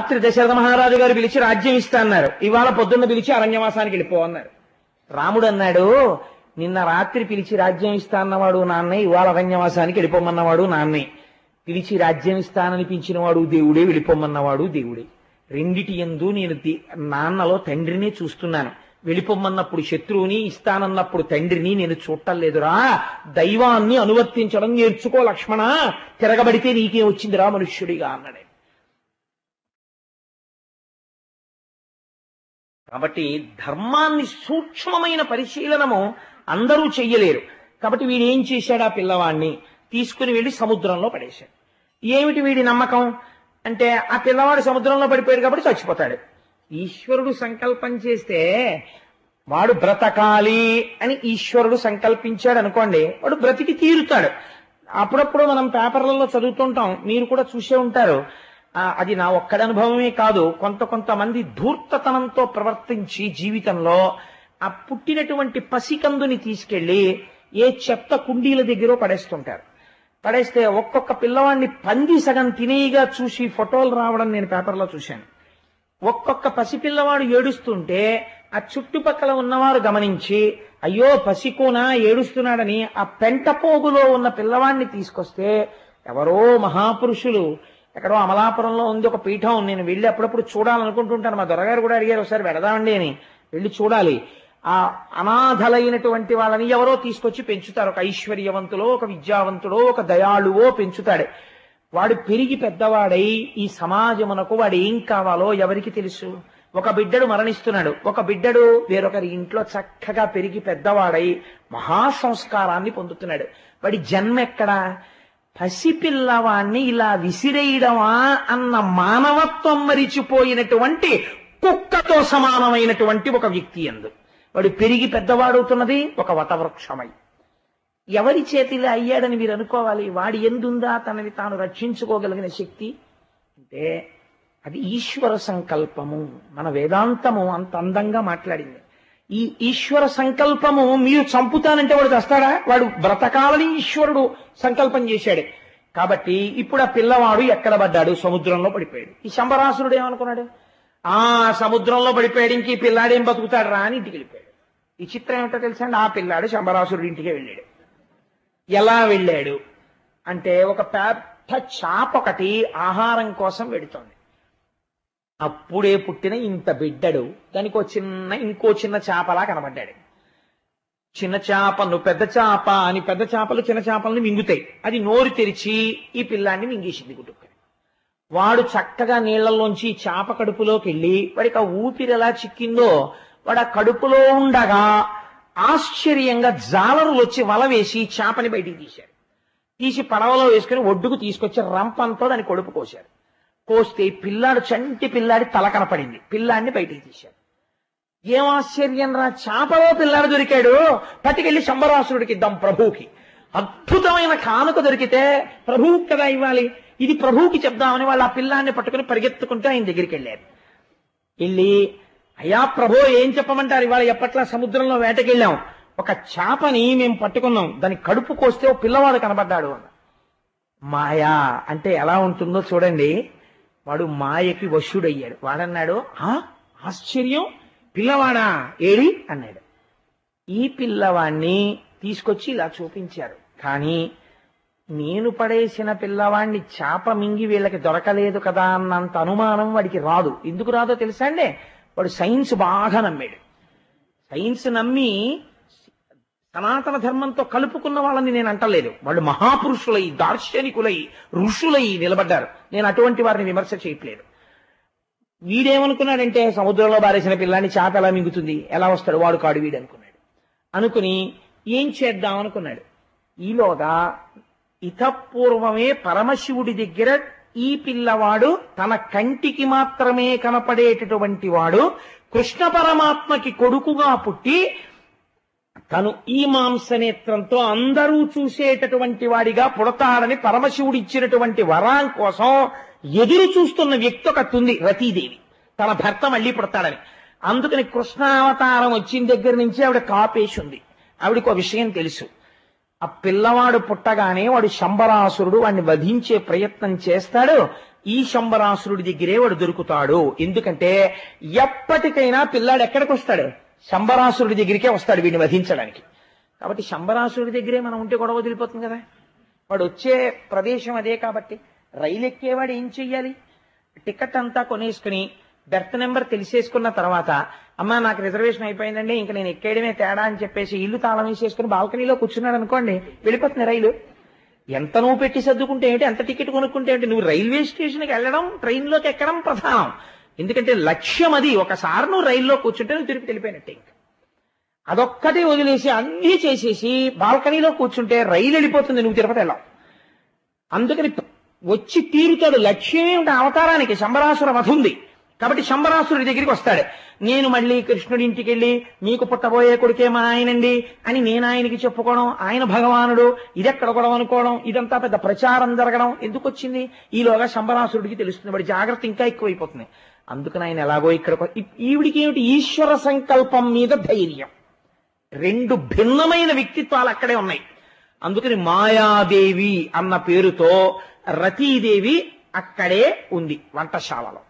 రాత్రి దశరథ మహారాజు గారు పిలిచి రాజ్యం ఇస్తా అన్నారు. ఇవాళ పొద్దున్న పిలిచి అరణ్యవాసానికి వెళ్ళిపో అన్నారు. రాముడు అన్నాడు నిన్న రాత్రి పిలిచి రాజ్యం ఇస్తా అన్నవాడు నాన్నే ఇవాళ అరణ్యవాసానికి వెళ్ళిపోమన్నవాడు నాన్నే. పిలిచి రాజ్యం ఇస్తాననిపించిన వాడు దేవుడే వెళ్ళిపోమన్నవాడు దేవుడే. రెండిటి ఎందు నేను నాన్నలో తండ్రిని చూస్తున్నాను. వెళ్ళిపోమన్నప్పుడు శత్రువుని ఇస్తానన్నప్పుడు తండ్రిని నేను చూడటం లేదురా దైవాన్ని అనువర్తించడం నేర్చుకో లక్ష్మణ. తిరగబడితే నీకే వచ్చిందిరా మనుష్యుడిగా అన్నాడు. కాబట్టి ధర్మాన్ని సూక్ష్మమైన పరిశీలనము అందరూ చెయ్యలేరు. కాబట్టి వీడు ఏం చేశాడు ఆ పిల్లవాడిని తీసుకుని వెళ్ళి సముద్రంలో పడేశాడు. ఏమిటి వీడి నమ్మకం? అంటే ఆ పిల్లవాడు సముద్రంలో పడిపోయాడు కాబట్టి చచ్చిపోతాడు. ఈశ్వరుడు సంకల్పం చేస్తే వాడు బ్రతకాలి అని ఈశ్వరుడు సంకల్పించాడు అనుకోండి వాడు బ్రతికి తీరుతాడు. అప్పుడప్పుడు మనం పేపర్లలో చదువుతుంటాం మీరు కూడా చూసే ఉంటారు అది నా ఒక్కడి అనుభవమే కాదు. కొంత కొంతమంది ధూర్తతనంతో ప్రవర్తించి జీవితంలో ఆ పుట్టినటువంటి పసికందుని తీసుకెళ్ళి ఏ చెత్త కుండీల దగ్గర పడేస్తుంటారు. పడేస్తే ఒక్కొక్క పిల్లవాడిని పంది సగం తినేయిగా చూసి ఫోటోలు రావడం నేను పేపర్లో చూశాను. ఒక్కొక్క పసిపిల్లవాడు ఏడుస్తుంటే ఆ చుట్టుపక్కల ఉన్నవారు గమనించి అయ్యో పసికోనా ఏడుస్తున్నాడని ఆ పెంట పోగులో ఉన్న పిల్లవాడిని తీసుకొస్తే ఎవరో మహాపురుషులు ఎక్కడో అమలాపురంలో ఉంది ఒక పీఠం. నేను వెళ్ళి అప్పుడప్పుడు చూడాలనుకుంటుంటాను. మా దొరగారు కూడా అడిగారు ఒకసారి వెడదామండి అని. వెళ్ళి చూడాలి. ఆ అనాథలైనటువంటి వాళ్ళని ఎవరో తీసుకొచ్చి పెంచుతారు. ఒక ఐశ్వర్యవంతులో ఒక విద్యావంతుడో ఒక దయాళువో పెంచుతాడు. వాడు పెరిగి పెద్దవాడై ఈ సమాజమునకు వాడు ఏం కావాలో ఎవరికి తెలుసు? ఒక బిడ్డడు మరణిస్తున్నాడు. ఒక బిడ్డడు వేరొకరి ఇంట్లో చక్కగా పెరిగి పెద్దవాడై మహాసంస్కారాన్ని పొందుతున్నాడు. వాడి జన్మ ఎక్కడా పసిపిల్లవాణ్ణి ఇలా విసిరేయడమా అన్న మానవత్వం మరిచిపోయినటువంటి కుక్కతో సమానమైనటువంటి ఒక వ్యక్తి ఎందు. వాడు పెరిగి పెద్దవాడవుతున్నది ఒక వటవృక్షమై. ఎవరి చేతిలో అయ్యాడని మీరు అనుకోవాలి. వాడి ఎందుందా తనని తాను రక్షించుకోగలిగిన శక్తి? అంటే అది ఈశ్వర సంకల్పము. మన వేదాంతము అంత అందంగా మాట్లాడింది. ఈ ఈశ్వర సంకల్పము మీరు చంపుతానంటే వాడు చేస్తాడా? వాడు బ్రతకాలని ఈశ్వరుడు సంకల్పం చేశాడు. కాబట్టి ఇప్పుడు ఆ పిల్లవాడు ఎక్కడ పడ్డాడు? సముద్రంలో పడిపోయాడు. ఈ శంబరాసురుడు ఏమనుకున్నాడు? ఆ సముద్రంలో పడిపోయాడు ఇంక ఈ పిల్లాడేం బతుకుతాడు రా అని ఇంటికి వెళ్ళిపోయాడు. ఈ చిత్రం ఏమిటో తెలుసా ఆ పిల్లాడు శంభరాసురుడు ఇంటికే వెళ్ళాడు. ఎలా వెళ్ళాడు? అంటే ఒక పెద్ద చాప ఒకటి ఆహారం కోసం వెడుతోంది. అప్పుడే పుట్టిన ఇంత బిడ్డడు. దానికి ఒక చిన్న ఇంకో చిన్న చేపలా కనబడ్డాడు. చిన్న చేపను పెద్ద చేప అని పెద్ద చేపలు చిన్న చేపలను మింగుతాయి. అది నోరు తెరిచి ఈ పిల్లాన్ని మింగేసింది గుట్టుకొని వాడు చక్కగా నీళ్ళలోంచి చేప కడుపులోకి వెళ్ళి వాడికి ఆ ఊపిరి ఎలా చిక్కిందో వాడు ఆ కడుపులో ఉండగా ఆశ్చర్యంగా జాలరులు వచ్చి వల వేసి చేపని బయటికి తీశారు తీసి పడవలో వేసుకుని ఒడ్డుకు తీసుకొచ్చి రంపంతో దాన్ని కొడుపు కోశారు కోస్తే పిల్లాడు చంటి పిల్లాడి తల కనపడింది. పిల్లాడిని బయటికి తీశారు ఏం ఆశ్చర్యం రా చేపలో పిల్లాడు దొరికాడు. పట్టుకెళ్ళి శంబరాసురుడికి ఇద్దాం ప్రభువుకి. అద్భుతమైన కానుక దొరికితే ప్రభువుకి కదా ఇవ్వాలి. ఇది ప్రభువుకి చెప్దామని వాళ్ళు ఆ పిల్లాన్ని పట్టుకుని పరిగెత్తుకుంటూ ఆయన దగ్గరికి వెళ్ళారు. వెళ్ళి అయ్యా ప్రభో ఏం చెప్పమంటారు? ఇవాళ ఎప్పట్లా సముద్రంలో వేటకెళ్ళాం. ఒక చేపని మేము పట్టుకున్నాం. దాని కడుపు కోస్తే ఓ పిల్లవాడు కనబడ్డాడు అన్న. మాయా అంటే ఎలా ఉంటుందో చూడండి. వాడు మాయకి వశుడయ్యాడు. వాడన్నాడు ఆ ఆశ్చర్యం పిల్లవాడా ఏడి? అన్నాడు. ఈ పిల్లవాణ్ణి తీసుకొచ్చి ఇలా చూపించారు. కానీ నేను పడేసిన పిల్లవాణ్ణి చేప మింగి వీళ్ళకి దొరకలేదు కదా అన్నంత అనుమానం వాడికి రాదు. ఎందుకు రాదో తెలుసా అండి? వాడు సైన్స్ బాగా నమ్మాడు. సైన్స్ నమ్మి సనాతన ధర్మంతో కలుపుకున్న వాళ్ళని నేను అంటలేదు. వాళ్ళు మహాపురుషులై దార్శనికులై ఋషులై నిలబడ్డారు. నేను అటువంటి వారిని విమర్శ చేయట్లేదు. వీడేమనుకున్నాడంటే సముద్రంలో బారేసిన పిల్లాన్ని చేప ఎలా మింగుతుంది? ఎలా వస్తాడు? వాడు కాడు వీడు అనుకున్నాడు. అనుకుని ఏం చేద్దాం అనుకున్నాడు ఈలోగా ఇతపూర్వమే పరమశివుడి దగ్గర ఈ పిల్లవాడు తన కంటికి మాత్రమే కనపడేటటువంటి వాడు కృష్ణ పరమాత్మకి కొడుకుగా పుట్టి తను ఈ మాంసనేత్రంతో అందరూ చూసేటటువంటి వాడిగా పుడతాడని పరమశివుడు ఇచ్చినటువంటి వరం కోసం ఎదురు చూస్తున్న వ్యక్తి ఒకతుంది రతీదేవి. తన భర్త మళ్ళీ పుడతాడని. అందుకని కృష్ణావతారం వచ్చిన దగ్గర నుంచి ఆవిడ కాపేసి ఉంది. ఆవిడకు ఒక విషయం తెలుసు. ఆ పిల్లవాడు పుట్టగానే వాడు శంబరాసురుడు వాడిని వధించే ప్రయత్నం చేస్తాడు. ఈ శంబరాసురుడి దగ్గరే వాడు దొరుకుతాడు. ఎందుకంటే ఎప్పటికైనా పిల్లాడు ఎక్కడికి వస్తాడు శంబరాసురుడి దగ్గరికే వస్తాడు వీడిని వధించడానికి. కాబట్టి శంబరాసురుడి దగ్గరే మనం ఉంటే గొడవ వదిలిపోతుంది కదా. వాడు వచ్చే ప్రదేశం అదే కాబట్టి రైలు ఎక్కేవాడు ఏం చెయ్యాలి? టికెట్ అంతా కొనేసుకుని బెర్త్ నెంబర్ తెలిసేసుకున్న తర్వాత అమ్మా నాకు రిజర్వేషన్ అయిపోయిందండి ఇంకా నేను ఎక్కేయడమే తేడా అని చెప్పేసి ఇల్లు తాళం వేసేసుకుని బాల్కనీలో కూర్చున్నాడు అనుకోండి వెళ్ళిపోతుంది రైలు. ఎంత నువ్వు పెట్టి సర్దుకుంటే ఏంటి? ఎంత టికెట్ కొనుక్కుంటే ఏంటి? నువ్వు రైల్వే స్టేషన్కి వెళ్ళడం ట్రైన్లోకి ఎక్కడం ప్రధానం. ఎందుకంటే లక్ష్యం అది. ఒకసారి నువ్వు రైల్లో కూర్చుంటే నువ్వు తిరిగి వెళ్ళిపోయినట్టే ఇంకా. అదొక్కటి వదిలేసి అన్నీ చేసేసి బాల్కనీలో కూర్చుంటే రైలు వెళ్ళిపోతుంది నువ్వు తిరుపతి వెళ్ళావు. అందుకని వచ్చి తీరుతాడు లక్ష్యమే ఉంటే అవతారానికి. శంబరాసుర వధ ఉంది. కాబట్టి శంబరాసురుడి దగ్గరికి వస్తాడు. నేను మళ్ళీ కృష్ణుడి ఇంటికి వెళ్ళి మీకు పుట్టబోయే కొడుకే మా ఆయనండి అని నేను ఆయనకి చెప్పుకోవడం ఆయన భగవానుడు ఇదెక్కడ గొడవ అనుకోవడం ఇదంతా పెద్ద ప్రచారం జరగడం ఎందుకు వచ్చింది? ఈలోగా శంబరాసురుడికి తెలుస్తుంది. వాడి జాగ్రత్త ఇంకా ఎక్కువైపోతుంది. అందుకని ఆయన ఎలాగో ఇక్కడ ఈవిడికి ఏమిటి ఈశ్వర సంకల్పం మీద ధైర్యం? రెండు భిన్నమైన వ్యక్తిత్వాలు అక్కడే ఉన్నాయి. అందుకని మాయాదేవి అన్న పేరుతో రతీదేవి అక్కడే ఉంది వంటశాలలో.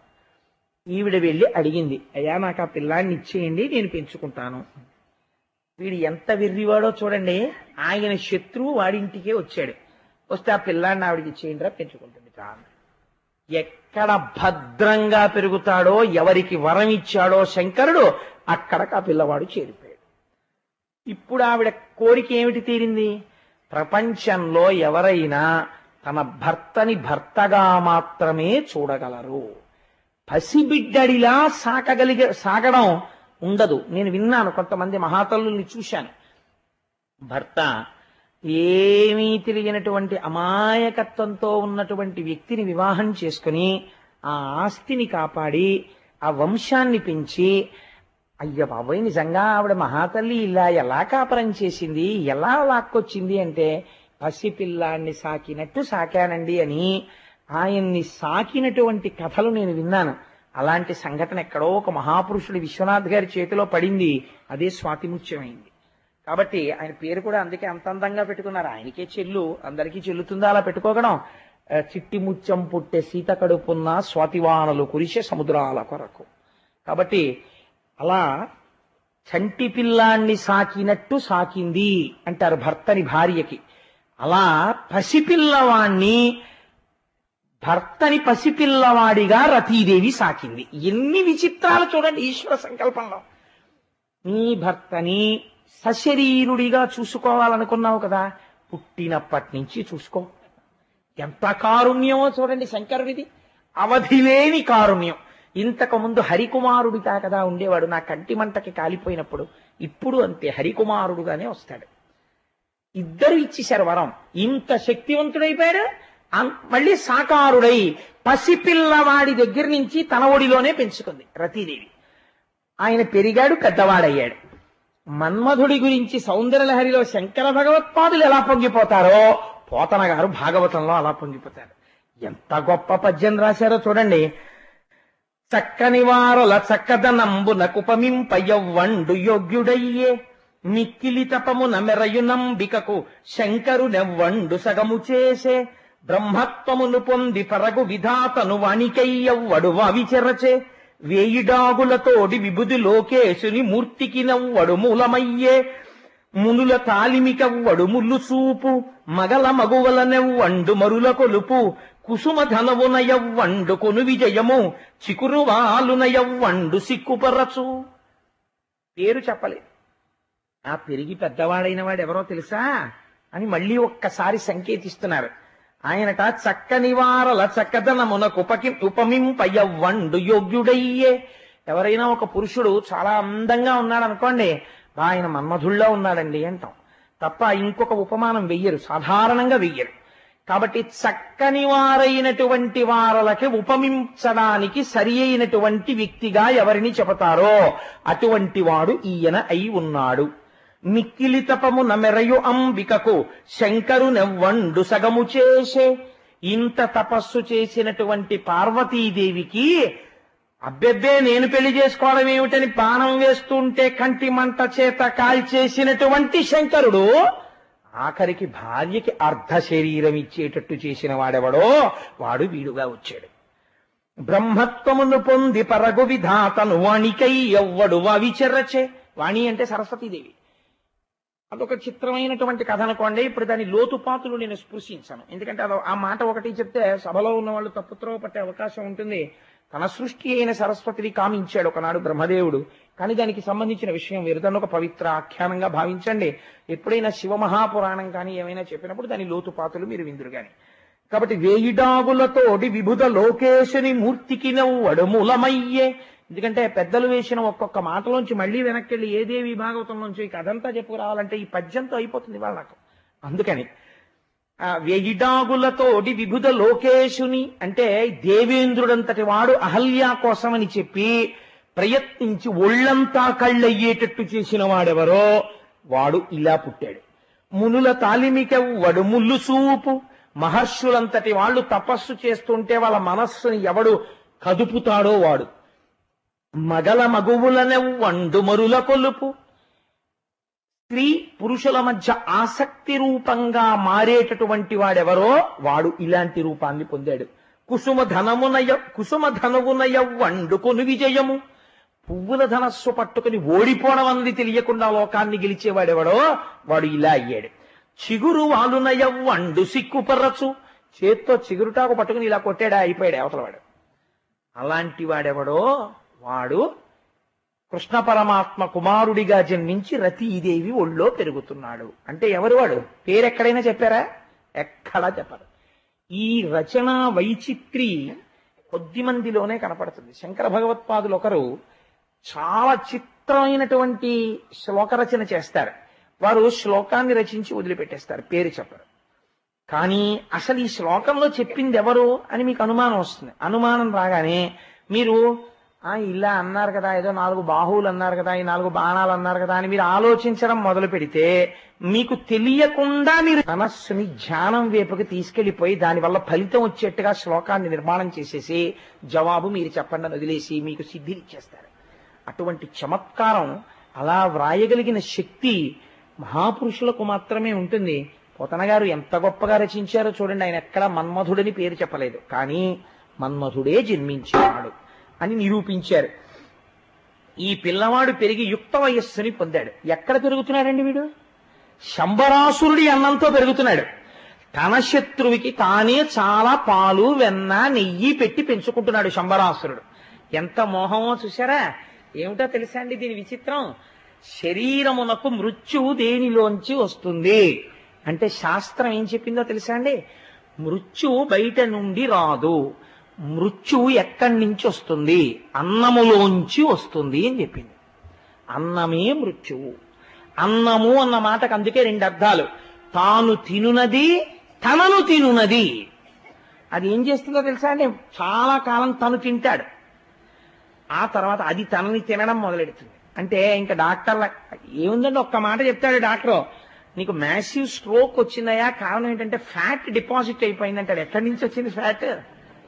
ఈవిడ వెళ్ళి అడిగింది అయ్యా నాకు ఆ పిల్లాన్ని ఇచ్చేయండి నేను పెంచుకుంటాను. వీడు ఎంత వెర్రివాడో చూడండి ఆయన శత్రువు వాడింటికే వచ్చాడు. వస్తే ఆ పిల్లాన్ని ఆవిడకి ఇచ్చేయండి రా పెంచుకుంటుంది చాలా. ఎక్కడ భద్రంగా పెరుగుతాడో ఎవరికి వరం ఇచ్చాడో శంకరుడు అక్కడకు ఆ పిల్లవాడు చేరిపోయాడు. ఇప్పుడు ఆవిడ కోరిక ఏమిటి తీరింది? ప్రపంచంలో ఎవరైనా తన భర్తని భర్తగా మాత్రమే చూడగలరు. పసిబిడ్డడిలా సాకగలిగే సాగడం ఉండదు. నేను విన్నాను కొంతమంది మహాతల్లుల్ని చూశాను. భర్త ఏమీ తెలియనటువంటి అమాయకత్వంతో ఉన్నటువంటి వ్యక్తిని వివాహం చేసుకుని ఆ ఆస్తిని కాపాడి ఆ వంశాన్ని పెంచి అయ్య బాబోయ్ నిజంగా ఆవిడ మహాతల్లి ఇలా ఎలా కాపరం చేసింది ఎలా లాక్కొచ్చింది అంటే పసిపిల్లాన్ని సాకినట్టు సాకానండి అని ఆయన్ని సాకినటువంటి కథలు నేను విన్నాను. అలాంటి సంఘటన ఎక్కడో ఒక మహాపురుషుడు విశ్వనాథ్ గారి చేతిలో పడింది. అదే స్వాతిముత్యమైంది. కాబట్టి ఆయన పేరు కూడా అందుకే అంత అందంగా పెట్టుకున్నారు. ఆయనకే చెల్లు అందరికీ చెల్లుతుందా అలా పెట్టుకోగడం చిట్టి ముత్యం పుట్టే సీత కడుపున్న స్వాతివానలు కురిసే సముద్రాల కొరకు. కాబట్టి అలా చంటి పిల్లాన్ని సాకినట్టు సాకింది అంటారు భర్తని భార్యకి. అలా పసిపిల్లవాణ్ణి భర్తని పసిపిల్లవాడిగా రతీదేవి సాకింది. ఎన్ని విచిత్రాలు చూడండి ఈశ్వర సంకల్పంలో. నీ భర్తని సశరీరుడిగా చూసుకోవాలనుకున్నావు కదా పుట్టినప్పటి నుంచి చూసుకో. ఎంత కారుణ్యమో చూడండి శంకరుడిది. అవధిలేని కారుణ్యం. ఇంతకు ముందు హరికుమారుడిగా కదా ఉండేవాడు నా కంటి మంటకి కాలిపోయినప్పుడు ఇప్పుడు అంతే హరికుమారుడుగానే వస్తాడు. ఇద్దరు ఇచ్చేశారు వరం ఇంత శక్తివంతుడైపోయాడు మళ్ళీ సాకారుడై పసిపిల్లవాడి దగ్గర నుంచి తన ఒడిలోనే పెంచుకుంది రతీదేవి. ఆయన పెరిగాడు పెద్దవాడయ్యాడు. మన్మధుడి గురించి సౌందర్యలహరిలో శంకర భగవత్పాదులు ఎలా పొంగిపోతారో పోతన గారు భాగవతంలో అలా పొంగిపోతారు. ఎంత గొప్ప పద్యం రాశారో చూడండి. చక్కని వారల చక్కదనంబునకుపమింపయవ్వండు యోగ్యుడయ్యే. మిక్కిలి తపమున మెరయునంబికకు శంకరునెవ్వండు సగము చేసే. బ్రహ్మత్వమును పొంది పరగు విధాతను వాణికయ్యవ్వడు వావిచెరచే. వేయిడాగులతోడి విభుది లోకేశుని మూర్తికి నవ్వడు మునుల తాలిమికవ్వడు ముల్లు చూపు మగల మగువలనెవ్వండు మరుల కొలుపు కుసుమ ధనవునయవ్వండు కొను విజయము చికురువాలునయవ్వండు సిక్కుపరచు. పేరు చెప్పలేదు. ఆ పెరిగి పెద్దవాడైన వాడెవరో తెలుసా? అని మళ్ళీ ఒక్కసారి సంకేతిస్తున్నారు. ఆయనట చక్క నివారల చక్కదనమునకు ఉపకి యోగ్యుడయ్యే. ఎవరైనా ఒక పురుషుడు చాలా అందంగా ఉన్నాడు అనుకోండి "బా, ఆయన మన్మధుల్లో ఉన్నాడండి అంటాం. తప్ప ఇంకొక ఉపమానం వెయ్యరు సాధారణంగా వెయ్యరు. కాబట్టి చక్కని వారైనటువంటి వారలకి ఉపమించడానికి సరి అయినటువంటి వ్యక్తిగా ఎవరిని చెబుతారో అటువంటి వాడు ఈయన అయి ఉన్నాడు. మిక్కిలి తపము నమెరయు అంబికకు శంకరునెవ్వండు సగము చేసే. ఇంత తపస్సు చేసినటువంటి పార్వతీదేవికి అబ్బెబ్బే నేను పెళ్ళి చేసుకోవడం ఏమిటని బాణం వేస్తుంటే కంటి మంట చేత కాల్చేసినటువంటి శంకరుడు ఆఖరికి భార్యకి అర్ధ శరీరం ఇచ్చేటట్టు చేసిన వాడెవడో వాడు వీడుగా వచ్చాడు. బ్రహ్మత్వమును పొంది పరగు విధాతను వాణికై ఎవ్వడు వావిచెర్రచే. వాణి అంటే సరస్వతీదేవి. అదొక చిత్రమైనటువంటి కథ అనుకోండి ఇప్పుడు దాని లోతుపాతులు నేను స్పృశించాను. ఎందుకంటే అదో ఆ మాట ఒకటి చెప్తే సభలో ఉన్న వాళ్ళు తప్పుత్రవ పట్టే అవకాశం ఉంటుంది. తన సృష్టి అయిన సరస్వతిని కామించాడు ఒకనాడు బ్రహ్మదేవుడు. కానీ దానికి సంబంధించిన విషయం వేరు. దాన్ని ఒక పవిత్ర ఆఖ్యానంగా భావించండి. ఎప్పుడైనా శివమహాపురాణం కానీ ఏమైనా చెప్పినప్పుడు దాని లోతుపాతులు మీరు విందురు కానీ కాబట్టి వేయిడాగులతోడి విభుద లోకేశుని మూర్తికి నవ్వడు ఎందుకంటే పెద్దలు వేసిన ఒక్కొక్క మాటలోంచి మళ్ళీ వెనక్కి వెళ్ళి ఏ దేవి భాగవతంలోంచి ఈ కథంతా చెప్పుకురావాలంటే ఈ పద్యంతో అయిపోతుంది వాళ్ళ నాకు. అందుకని ఆ వెయిడాగులతోటి విభుద లోకేశుని అంటే దేవేంద్రుడంతటి వాడు అహల్య కోసమని చెప్పి ప్రయత్నించి ఒళ్ళంతా కళ్ళయ్యేటట్టు చేసిన వాడెవరో వాడు ఇలా పుట్టాడు. మునుల తాలిమికెవ్వడు ముల్లు చూపు మహర్షులంతటి వాళ్ళు తపస్సు చేస్తుంటే వాళ్ళ మనస్సుని ఎవడు కదుపుతాడో వాడు. మగల మగువులనెవ్వండు మరుల కొలుపు. స్త్రీ పురుషుల మధ్య ఆసక్తి రూపంగా మారేటటువంటి వాడెవరో వాడు ఇలాంటి రూపాన్ని పొందాడు. కుసుమ ధనమునయ కుసుమ ధనమునయ వండుకొని విజయము. పువ్వుల ధనస్సు పట్టుకుని ఓడిపోవడం అన్నది తెలియకుండా లోకాన్ని గెలిచేవాడెవడో వాడు ఇలా అయ్యాడు. చిగురు వాలునయ వండు సిక్కుపరచు చేత్తో చిగురుటాకు పట్టుకుని ఇలా కొట్టాడా అయిపోయాడు అవతలవాడు అలాంటి వాడెవడో వాడు కృష్ణ పరమాత్మ కుమారుడిగా జన్మించి రతీదేవి ఒళ్ళో పెరుగుతున్నాడు. అంటే ఎవరు వాడు? పేరెక్కడైనా చెప్పారా? ఎక్కడా చెప్పరు. ఈ రచన వైచిత్రి కొద్ది మందిలోనే కనపడుతుంది. శంకర భగవత్పాదులు ఒకరు చాలా చిత్రమైనటువంటి శ్లోక రచన చేస్తారు. వారు శ్లోకాన్ని రచించి వదిలిపెట్టేస్తారు. పేరు చెప్పరు. కానీ అసలు ఈ శ్లోకంలో చెప్పింది ఎవరు అని మీకు అనుమానం వస్తుంది. అనుమానం రాగానే మీరు ఇలా అన్నారు కదా ఏదో నాలుగు బాహువులు అన్నారు కదా ఈ నాలుగు బాణాలు అన్నారు కదా అని మీరు ఆలోచించడం మొదలు పెడితే మీకు తెలియకుండా మీరు మనస్సుని ధ్యానం వైపుకి తీసుకెళ్ళిపోయి దానివల్ల ఫలితం వచ్చేట్టుగా శ్లోకాన్ని నిర్మాణం చేసేసి జవాబు మీరు చెప్పండి అని వదిలేసి మీకు సిద్ధినిచ్చేస్తారు అటువంటి చమత్కారం అలా వ్రాయగలిగిన శక్తి మహాపురుషులకు మాత్రమే ఉంటుంది. పోతనగారు ఎంత గొప్పగా రచించారో చూడండి ఆయన ఎక్కడ మన్మధుడని పేరు చెప్పలేదు. కానీ మన్మధుడే జన్మించాడు అని నిరూపించారు. ఈ పిల్లవాడు పెరిగి యుక్త వయస్సుని పొందాడు. ఎక్కడ పెరుగుతున్నాడండి వీడు? శంబరాసురుడి అన్నంతో పెరుగుతున్నాడు. తన శత్రువుకి తానే చాలా పాలు వెన్న నెయ్యి పెట్టి పెంచుకుంటున్నాడు శంబరాసురుడు ఎంత మోహమో చూసారా ఏమిటో తెలుసా అండి దీని విచిత్రం? శరీరమునకు మృత్యువు దేనిలోంచి వస్తుంది? అంటే శాస్త్రం ఏం చెప్పిందో తెలుసా అండి? మృత్యువు బయట నుండి రాదు. మృత్యువు ఎక్కడి నుంచి వస్తుంది? అన్నములోంచి వస్తుంది అని చెప్పింది. అన్నమే మృత్యువు. అన్నము అన్న మాటకు అందుకే రెండు అర్థాలు. తాను తినునది తనను తినునది. అది ఏం చేస్తుందో తెలుసా అండి? చాలా కాలం తను తింటాడు. ఆ తర్వాత అది తనని తినడం మొదలెడుతుంది. అంటే ఇంకా డాక్టర్ల ఏముందండి? ఒక్క మాట చెప్తాడు డాక్టర్. నీకు మ్యాసివ్ స్ట్రోక్ వచ్చిందయా కారణం ఏంటంటే ఫ్యాట్ డిపాజిట్ అయిపోయిందంటాడు. ఎక్కడి నుంచి వచ్చింది ఫ్యాట్?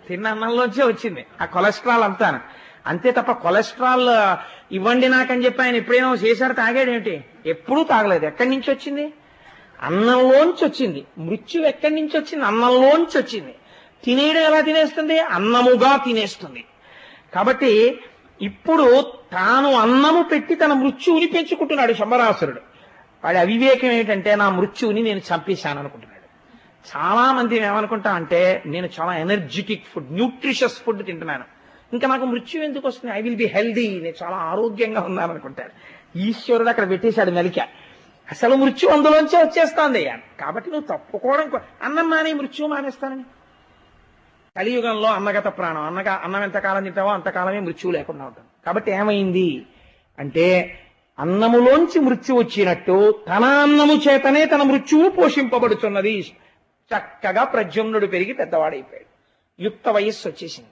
తిన్న అన్నంలోంచే వచ్చింది. ఆ కొలెస్ట్రాల్ అంతా అంతే తప్ప కొలెస్ట్రాల్ ఇవ్వండి నాకని చెప్పి ఆయన ఎప్పుడైనా చేశారు తాగాడేమిటి? ఎప్పుడూ తాగలేదు. ఎక్కడి నుంచి వచ్చింది? అన్నంలోంచి వచ్చింది. మృత్యు ఎక్కడి నుంచి వచ్చింది? అన్నంలోంచి వచ్చింది. తినేయడం ఎలా తినేస్తుంది? అన్నముగా తినేస్తుంది. కాబట్టి ఇప్పుడు తాను అన్నము పెట్టి తన మృత్యువుని పెంచుకుంటున్నాడు శంబరాసురుడు. వాడి అవివేకం ఏంటంటే నా మృత్యువుని నేను చంపేశాను అనుకుంటున్నాను చాలా మంది ఏమనుకుంటా అంటే నేను చాలా ఎనర్జెటిక్ ఫుడ్ న్యూట్రిషియస్ ఫుడ్ తింటున్నాను. ఇంకా నాకు మృత్యు ఎందుకు వస్తుంది? ఐ విల్ బి హెల్దీ నేను చాలా ఆరోగ్యంగా ఉన్నాను అనుకుంటాడు ఈశ్వరుడు అక్కడ పెట్టేశాడు మెలిక. అసలు మృత్యు అందులోంచే వచ్చేస్తోంది. కాబట్టి నువ్వు తప్పుకోవడం అన్నం మానే మృత్యు మానేస్తానని. కలియుగంలో అన్నగత ప్రాణం. అన్నగా అన్నం ఎంతకాలం తింటావో అంతకాలమే మృత్యువు లేకుండా ఉంటుంది. కాబట్టి ఏమైంది? అంటే అన్నములోంచి మృత్యు వచ్చినట్టు తన అన్నము చేతనే తన మృత్యువు పోషింపబడుతున్నది. చక్కగా ప్రద్యుమ్నుడు పెరిగి పెద్దవాడైపోయాడు. యుక్త వయస్సు వచ్చేసింది.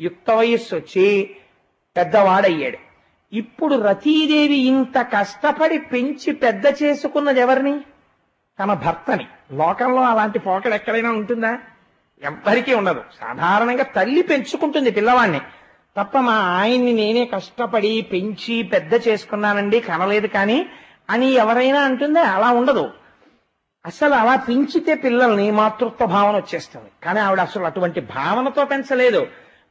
యుక్త వయస్సు వచ్చి పెద్దవాడయ్యాడు. ఇప్పుడు రతీదేవి ఇంత కష్టపడి పెంచి పెద్ద చేసుకున్నది ఎవరిని? తన భర్తని. లోకంలో అలాంటి పోకడ ఎక్కడైనా ఉంటుందా? ఎవ్వరికీ ఉండదు. సాధారణంగా తల్లి పెంచుకుంటుంది పిల్లవాడిని తప్ప మా ఆయన్ని నేనే కష్టపడి పెంచి పెద్ద చేసుకున్నానండి కనలేదు కానీ అని ఎవరైనా అంటుందా? అలా ఉండదు. అసలు అలా పెంచితే పిల్లల్ని మాతృత్వ భావన వచ్చేస్తుంది. కానీ ఆవిడ అసలు అటువంటి భావనతో పెంచలేదు.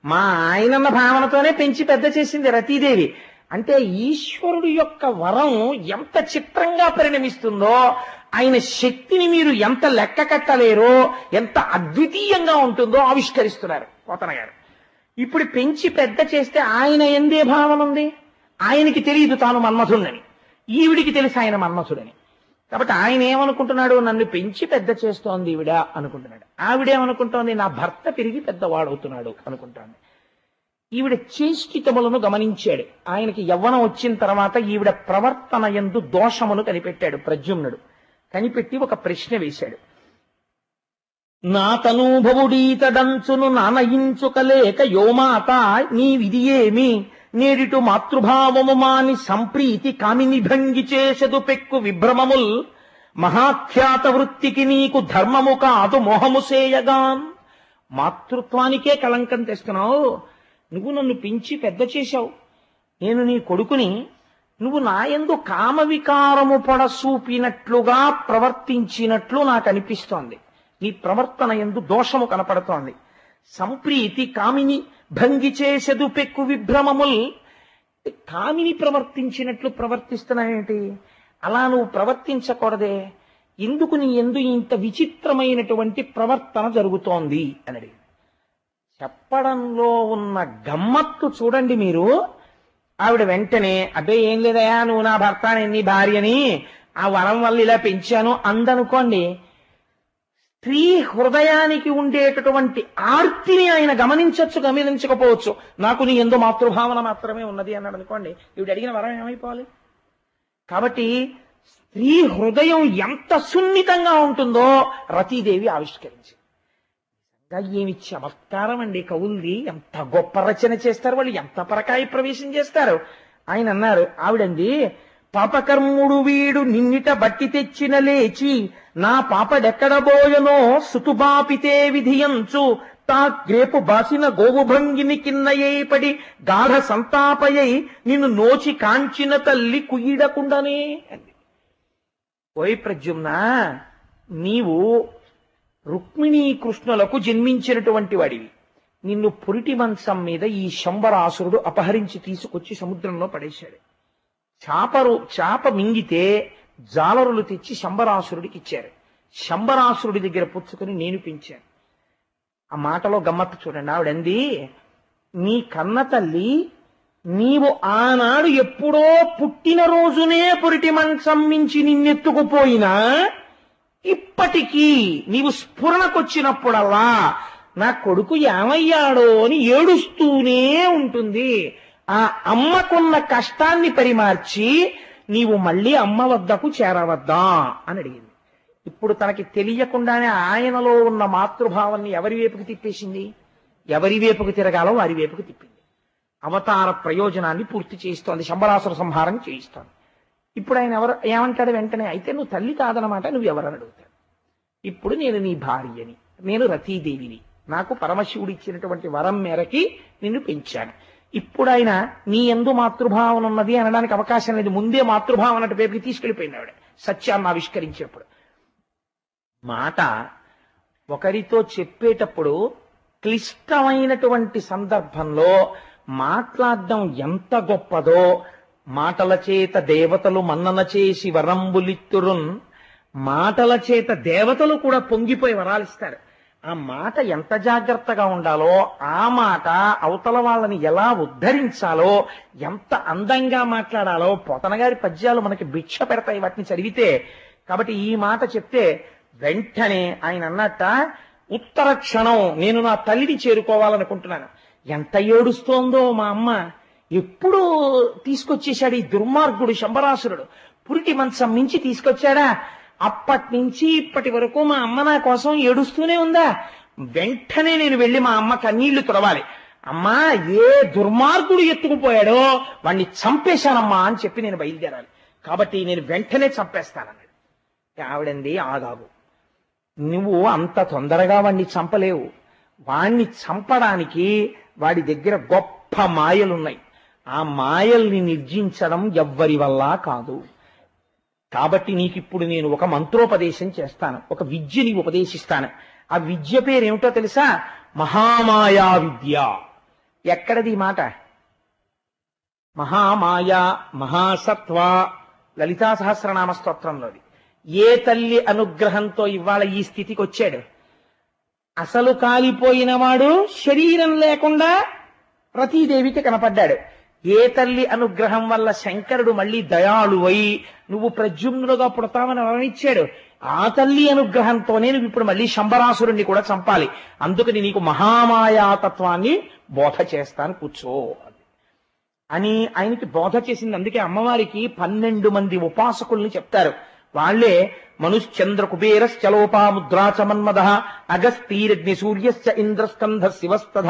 మా ఆయనన్న భావనతోనే పెంచి పెద్ద చేసింది రతీదేవి. అంటే ఈశ్వరుడు యొక్క వరం ఎంత చిత్రంగా పరిణమిస్తుందో ఆయన శక్తిని మీరు ఎంత లెక్క కట్టలేరో ఎంత అద్వితీయంగా ఉంటుందో ఆవిష్కరిస్తున్నారు కోతన గారు. ఇప్పుడు పెంచి పెద్ద చేస్తే ఆయన ఎందే భావన ఉంది ఆయనకి తెలియదు తాను మన్మథుడని ఈవిడికి తెలిసి ఆయన మన్మథుడని కాబట్టి ఆయన ఏమనుకుంటున్నాడు? నన్ను పెంచి పెద్ద చేస్తోంది ఈవిడ అనుకుంటున్నాడు. ఆవిడేమనుకుంటోంది నా భర్త పెరిగి పెద్దవాడవుతున్నాడు అనుకుంటోంది. ఈవిడ చేష్టితములను గమనించాడు. ఆయనకి యవ్వనం వచ్చిన తర్వాత ఈవిడ ప్రవర్తన ఎందు దోషమును కనిపెట్టాడు. ప్రద్యుమ్నుడు కనిపెట్టి ఒక ప్రశ్న వేశాడు. నా తనూభవుడీతడంచును నానయించుకలేక యోమాత నీ విధి ఏమి నేడిటు మాతృభావము మాని సంప్రీతి కామిని భంగి చేసెదు పెక్కు విభ్రమముల్ మహాఖ్యాత వృత్తికి నీకు ధర్మము కాదు మోహము సేయగాన్ మాతృత్వానికే కళంకం తెస్తున్నావు. నువ్వు నన్ను పెంచి పెద్ద చేశావు. నేను నీ కొడుకుని నువ్వు నాయందు కామ వికారము పడసూపినట్లుగా ప్రవర్తించినట్లు నాకు అనిపిస్తోంది నీ ప్రవర్తన ఎందు దోషము కనపడుతోంది. సంప్రీతి కామిని భంగి చేసెదు పెక్కు విభ్రమముల్ కామిని ప్రవర్తించినట్లు ప్రవర్తిస్తున్నాయేంటి? అలా నువ్వు ప్రవర్తించకూడదే. ఎందుకు నీ ఎందు ఇంత విచిత్రమైనటువంటి ప్రవర్తన జరుగుతోంది అని చెప్పడంలో ఉన్న గమ్మత్తు చూడండి మీరు. ఆవిడ వెంటనే అబ్బే ఏం లేదయా నువ్వు నా భర్త నీ భార్యని ఆ వరం వల్ల ఇలా పెంచాను అందనుకోండి. స్త్రీ హృదయానికి ఉండేటటువంటి ఆర్తిని ఆయన గమనించవచ్చు గమనించకపోవచ్చు. నాకు నీ ఎందు మాతృభావన మాత్రమే ఉన్నది అన్నాడు అనుకోండి. ఈవిడ అడిగిన వరం ఏమైపోవాలి? కాబట్టి స్త్రీ హృదయం ఎంత సున్నితంగా ఉంటుందో రతీదేవి ఆవిష్కరించింది ఏమి చమత్కారం అండి కవుల్ది ఎంత గొప్ప రచన చేస్తారు వాళ్ళు ఎంత పరకాయ ప్రవేశం చేస్తారు? ఆయన అన్నారు ఆవిడంది పాపకర్ముడు వీడు నిన్నిట బట్టి తెచ్చిన లేచి నా పాపడెక్కడబోయనో సుతుబాపితే విధియంచు. తా గ్రేపు బాసిన గోవుభంగిని కిన్నయై పడి గాఢ సంతాపయై నిన్ను నోచి కాంచిన తల్లి కుయ్యిడకుండానే ఓయ్ ప్రద్యుమ్న నీవు రుక్మిణీ కృష్ణులకు జన్మించినటువంటి వాడివి. నిన్ను పురిటి మంచం మీద ఈ శంబరాసురుడు అపహరించి తీసుకొచ్చి సముద్రంలో పడేశాడు. చాపరు చాప మింగితే జాలరులు తెచ్చి శంబరాసురుడికి ఇచ్చారు. శంబరాసురుడి దగ్గర పుచ్చుకుని నేను పెంచాను. ఆ మాటలో గమ్మత్తు చూడండి. ఆవిడంది నీ కన్న తల్లి నీవు ఆనాడు ఎప్పుడో పుట్టిన రోజునే పురిటి మంచం మించి నిన్నెత్తుకుపోయినా ఇప్పటికీ నీవు స్ఫురణకొచ్చినప్పుడల్లా నా కొడుకు ఏమయ్యాడో అని ఏడుస్తూనే ఉంటుంది. ఆ అమ్మకున్న కష్టాన్ని పరిమార్చి నీవు మళ్ళీ అమ్మ వద్దకు చేరవద్దా అని అడిగింది. ఇప్పుడు తనకి తెలియకుండానే ఆయనలో ఉన్న మాతృభావాన్ని ఎవరి వైపుకి తిప్పేసింది? ఎవరి వైపుకు తిరగాలో వారి వైపుకు తిప్పింది. అవతార ప్రయోజనాన్ని పూర్తి చేస్తోంది శంబరాసుర సంహారం చేయిస్తోంది. ఇప్పుడు ఆయన ఎవరు ఏమంటాడు వెంటనే? అయితే నువ్వు తల్లి కాదనమాట నువ్వు ఎవరని అడుగుతాడు. ఇప్పుడు నేను నీ భార్యని నేను రతీదేవిని నాకు పరమశివుడు ఇచ్చినటువంటి వరం మేరకి నిన్ను పెంచాను. ఇప్పుడు ఆయన నీ ఎందు మాతృభావన ఉన్నది అనడానికి అవకాశం లేదు. ముందే మాతృభావన అన్నట్టు వైపుకి తీసుకెళ్ళిపోయింది ఆవిడ. సత్యాన్ని ఆవిష్కరించేప్పుడు మాట ఒకరితో చెప్పేటప్పుడు క్లిష్టమైనటువంటి సందర్భంలో మాట్లాడడం ఎంత గొప్పదో మాటల చేత దేవతలు మన్నన చేసి వరంబులిత్తురున్ మాటల చేత దేవతలు కూడా పొంగిపోయి వరాలిస్తారు. ఆ మాట ఎంత జాగ్రత్తగా ఉండాలో ఆ మాట అవతల వాళ్ళని ఎలా ఉద్ధరించాలో ఎంత అందంగా మాట్లాడాలో పొతనగారి పద్యాలు మనకి భిక్ష పెడతాయి వాటిని చదివితే. కాబట్టి ఈ మాట చెప్తే వెంటనే ఆయన అన్నట్ట ఉత్తర క్షణం నేను నా తల్లిని చేరుకోవాలనుకుంటున్నాను. ఎంత ఏడుస్తోందో మా అమ్మ. ఎప్పుడు తీసుకొచ్చేశాడు ఈ దుర్మార్గుడు శంబరాసురుడు. పురిటి మంచం మించి తీసుకొచ్చాడా? అప్పటి నుంచి ఇప్పటి వరకు మా అమ్మ నా కోసం ఏడుస్తూనే ఉందా? వెంటనే నేను వెళ్ళి మా అమ్మ కన్నీళ్ళు తుడవాలి. అమ్మా ఏ దుర్మార్గుడు ఎత్తుకుపోయాడో వాణ్ణి చంపేశానమ్మా అని చెప్పి నేను బయలుదేరాలి. కాబట్టి నేను వెంటనే చంపేస్తానన్నాడు. ఆవిడంది ఆగాగు. నువ్వు అంత తొందరగా వాణ్ణి చంపలేవు. వాణ్ణి చంపడానికి వాడి దగ్గర గొప్ప మాయలున్నాయి. ఆ మాయల్ని నిర్జించడం ఎవ్వరి వల్ల కాదు. కాబట్టి నీకిప్పుడు నేను ఒక మంత్రోపదేశం చేస్తాను. ఒక విద్యని ఉపదేశిస్తాను. ఆ విద్య పేరేమిటో తెలుసా? మహామాయా విద్య. ఎక్కడది మాట? మహామాయా మహాసత్వ లలితా సహస్రనామ స్తోత్రంలోది. ఏ తల్లి అనుగ్రహంతో ఇవాళ ఈ స్థితికి వచ్చాడు? అసలు కాలిపోయిన వాడు శరీరం లేకుండా రతీదేవికి కనపడ్డాడు. ఏ తల్లి అనుగ్రహం వల్ల శంకరుడు మళ్ళీ దయాళువై నువ్వు ప్రజుమ్నుడుగా పుడతామని వరణిచ్చాడు ఆ తల్లి అనుగ్రహంతోనే నువ్వు ఇప్పుడు మళ్ళీ శంబరాసురుణ్ణి కూడా చంపాలి. అందుకని నీకు మహామాయాతత్వాన్ని బోధ చేస్తాను కూర్చో అని ఆయనకి బోధ చేసింది. అందుకే అమ్మవారికి పన్నెండు మంది ఉపాసకుల్ని చెప్తారు. వాళ్ళే మనుశ్చంద్ర కుబేరశ్చలోపాముద్రాచమన్మద అగస్తీరగ్ని సూర్యశ్చ ఇంద్రస్కంధ శివస్తథ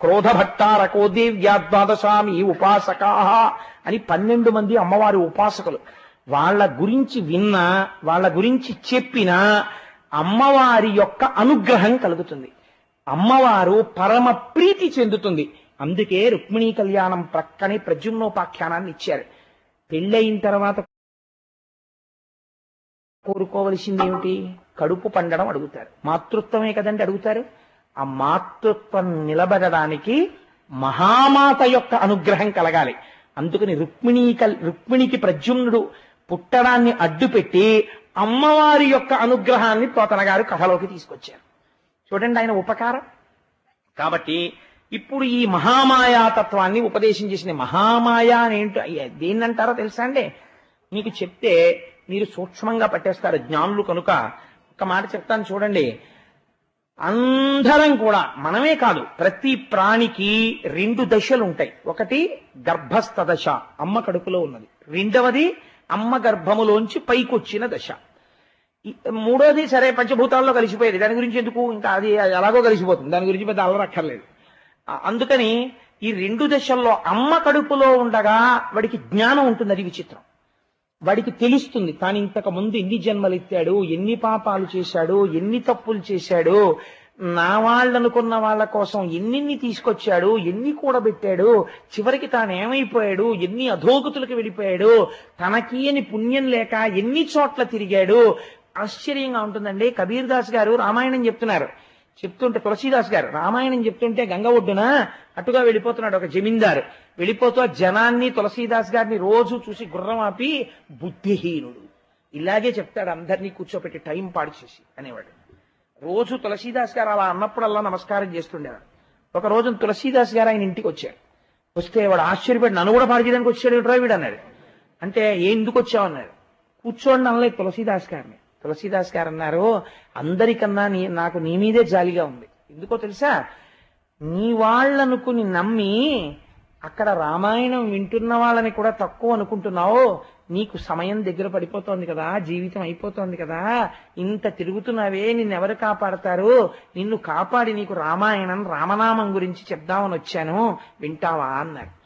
క్రోధ భట్టారకో దేవ్యాద్వాదశామి ఉపాసకా అని పన్నెండు మంది అమ్మవారి ఉపాసకులు. వాళ్ళ గురించి విన్నా వాళ్ళ గురించి చెప్పినా అమ్మవారి యొక్క అనుగ్రహం కలుగుతుంది. అమ్మవారు పరమ ప్రీతి చెందుతుంది. అందుకే రుక్మిణీ కళ్యాణం ప్రక్కనే ప్రజుమ్నోపాఖ్యానాన్ని ఇచ్చారు. పెళ్ళయిన తర్వాత కోరుకోవలసింది ఏమిటి కడుపు పండడం అడుగుతారు. మాతృత్వమే కదండి అడుగుతారు? ఆ మాతృత్వం నిలబడడానికి మహామాత యొక్క అనుగ్రహం కలగాలి. అందుకని రుక్మిణీ రుక్మిణికి ప్రద్యుమ్నుడు పుట్టడాన్ని అడ్డుపెట్టి అమ్మవారి యొక్క అనుగ్రహాన్ని పోతన గారు కథలోకి తీసుకొచ్చారు. చూడండి ఆయన ఉపకారం. కాబట్టి ఇప్పుడు ఈ మహామాయాతత్వాన్ని ఉపదేశం చేసిన మహామాయ అని ఏంటో? దేన్నంటారో తెలుసా అండి? మీకు చెప్తే మీరు సూక్ష్మంగా పట్టేస్తారు జ్ఞానులు కనుక ఒక మాట చెప్తాను చూడండి. అందరం కూడా మనమే కాదు ప్రతి ప్రాణికి రెండు దశలు ఉంటాయి. ఒకటి గర్భస్థ దశ అమ్మ కడుపులో ఉన్నది. రెండవది అమ్మ గర్భములోంచి పైకొచ్చిన దశ. మూడోది సరే పంచభూతాల్లో కలిసిపోయేది. దాని గురించి ఎందుకు? ఇంకా అది ఎలాగో కలిసిపోతుంది. దాని గురించి పెద్ద అల్లరక్కర్లేదు అందుకని ఈ రెండు దశల్లో అమ్మ కడుపులో ఉండగా వాడికి జ్ఞానం ఉంటుంది. అది విచిత్రం. వాడికి తెలుస్తుంది. తాను ఇంతకు ముందు ఎన్ని జన్మలు ఎత్తాడు ఎన్ని పాపాలు చేశాడు ఎన్ని తప్పులు చేశాడు నా వాళ్ళనుకున్న వాళ్ళ కోసం ఎన్నిన్ని తీసుకొచ్చాడు ఎన్ని కూడబెట్టాడు చివరికి తాను ఏమైపోయాడు ఎన్ని అధోగతులకు వెళ్ళిపోయాడు తనకి అని పుణ్యం లేక ఎన్ని చోట్ల తిరిగాడు. ఆశ్చర్యంగా ఉంటుందండి. కబీర్ దాస్ గారు రామాయణం చెప్తున్నారు. చెప్తుంటే తులసీదాస్ గారు రామాయణం చెప్తుంటే గంగ ఒడ్డున? అటుగా వెళ్ళిపోతున్నాడు ఒక జమీందారు. వెళ్ళిపోతూ జనాన్ని తులసీదాస్ గారిని రోజు చూసి గుర్రం ఆపి బుద్ధిహీనుడు. ఇలాగే చెప్తాడు అందరినీ కూర్చోపెట్టి టైం పాడు చేసి అనేవాడు. రోజు తులసీదాస్ గారు అలా అన్నప్పుడల్లా నమస్కారం చేస్తుండేవాడు ఒక రోజు తులసీదాస్ గారు ఆయన ఇంటికి వచ్చాడు వస్తే వాడు ఆశ్చర్యపడి నన్ను కూడా పాడు చేయడానికి వచ్చాడు ఏంట్రా వీడు? అన్నాడు. అంటే "ఏ ఎందుకు వచ్చావు? అన్నాడు. కూర్చోండి అనలేదు తులసీదాస్ గారిని. తులసీదాస్ గారు అన్నారు అందరికన్నా నీ నాకు నీ మీదే జాలిగా ఉంది. ఎందుకో తెలుసా? నీ వాళ్ళనుకుని నమ్మి అక్కడ రామాయణం వింటున్న వాళ్ళని కూడా తక్కువ అనుకుంటున్నావు. నీకు సమయం దగ్గర పడిపోతోంది కదా జీవితం అయిపోతోంది కదా. ఇంత తిరుగుతున్నావే నిన్నెవరు కాపాడతారు? నిన్ను కాపాడి నీకు రామాయణం రామనామం గురించి చెప్దామని వచ్చాను. వింటావా? అన్నారు.